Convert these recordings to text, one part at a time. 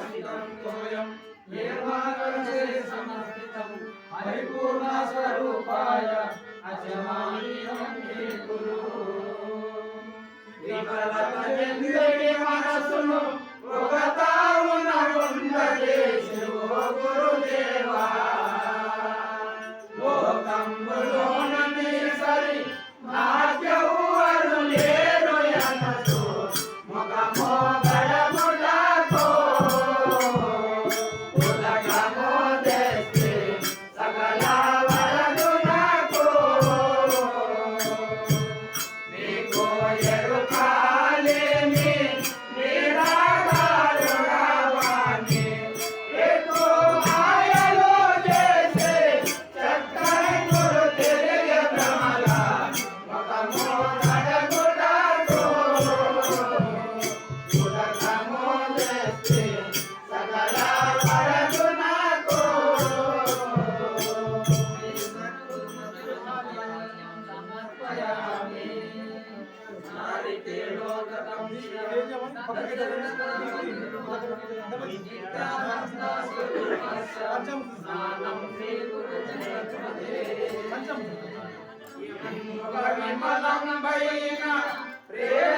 భాషితం తోయం నిర్మాణే సమర్పితం. పరిపూర్ణ స్వరూపాయ అజమానీయం హే గురు విఫలతెందడి మనసును ఒక తావున ఉండలే శివో గురుదేవా లోకంబులోన నిరసరి భాగ్యవు అను లేరు ఎన్నచో ముఖమో గడములతో తెస్తే ప్రేమ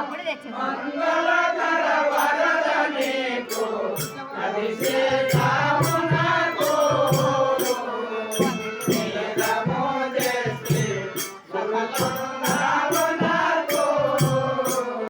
అప్పుడు తెచ్చింది